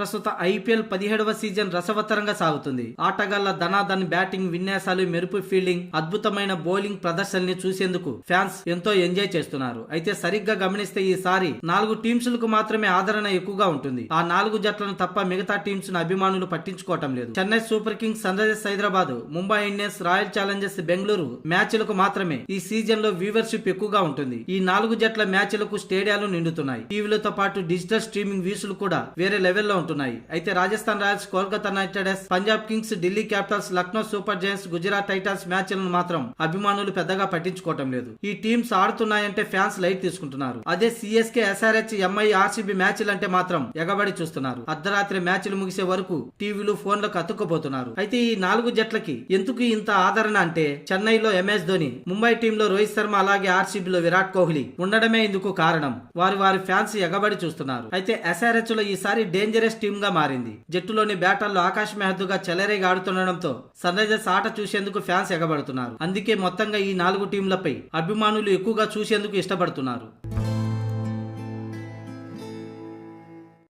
ప్రస్తుత ఐపీఎల్ పదిహేడవ సీజన్ రసవత్తరంగా సాగుతుంది. ఆటగాళ్ళ ధనాధన్ బ్యాటింగ్ విన్యాసాలు మెరుపు ఫీల్డింగ్ అద్భుతమైన బౌలింగ్ ప్రదర్శనని చూసేందుకు ఫ్యాన్స్ ఎంతో ఎంజాయ్ చేస్తున్నారు. అయితే సరిగ్గా గమనిస్తే ఈసారి నాలుగు టీమ్స్లకు మాత్రమే ఆదరణ ఎక్కువగా ఉంటుంది. ఆ నాలుగు జట్లను తప్ప మిగతా టీమ్స్ను అభిమానులు పట్టించుకోవటం లేదు. Chennai Super Kings Sunrisers Hyderabad Mumbai Indians Royal Challengers Bengaluru మ్యాచ్లకు మాత్రమే ఈ సీజన్లో వ్యూవర్షిప్ ఎక్కువగా ఉంటుంది. ఈ నాలుగు జట్ల మ్యాచ్లకు స్టేడియాలు నిండుతున్నాయి. టీవీలతో పాటు డిజిటల్ స్ట్రీమింగ్ వ్యూస్లు కూడా వేరే లెవెల్లో ఉంటున్నాయి. అయితే Rajasthan Royals Kolkata Knight Riders Punjab Kings Delhi Capitals Lucknow Super Giants Gujarat Titans మ్యాచ్లను మాత్రం అభిమానులు పెద్దగా పట్టించుకోవటం లేదు. ఈ టీమ్స్ ఆడుతున్నాయంటే ఫ్యాన్స్ లైట్ తీసుకుంటున్నారు. అదే సిఎస్కే ఎస్ఆర్హెచ్ ఎంఐ ఆర్సీబీ మ్యాచ్లు అంటే మాత్రం ఎగబడి చూస్తున్నారు. అర్ధరాత్రి మ్యాచ్లు ముగిసే వరకు టీవీలు ఫోన్లకు అతుక్కుపోతున్నారు. అయితే ఈ నాలుగు జట్లకి ఎందుకు ఇంత ఆదరణ అంటే చెన్నైలో ఎంఎస్ ధోని ముంబై టీంలో రోహిత్ శర్మ అలాగే ఆర్సీబీలో విరాట్ కోహ్లీ ఉండడమే ఇందుకు కారణం. వారి వారి ఫ్యాన్స్ ఎగబడి చూస్తున్నారు. అయితే ఎస్ఆర్హెచ్లో ఈసారి డేంజరస్ టీమ్గా మారింది. జట్టులోని బ్యాటర్లు ఆకాశ్ మెహద్దుగా చెలరేగా ఆడుతుండడంతో సన్ రైజర్స్ ఆట చూసేందుకు ఫ్యాన్స్ ఎగబడుతున్నారు. అందుకే మొత్తంగా ఈ నాలుగు టీంలపై అభిమానులు ఎక్కువగా చూసేందుకు ఇష్టపడుతున్నారు.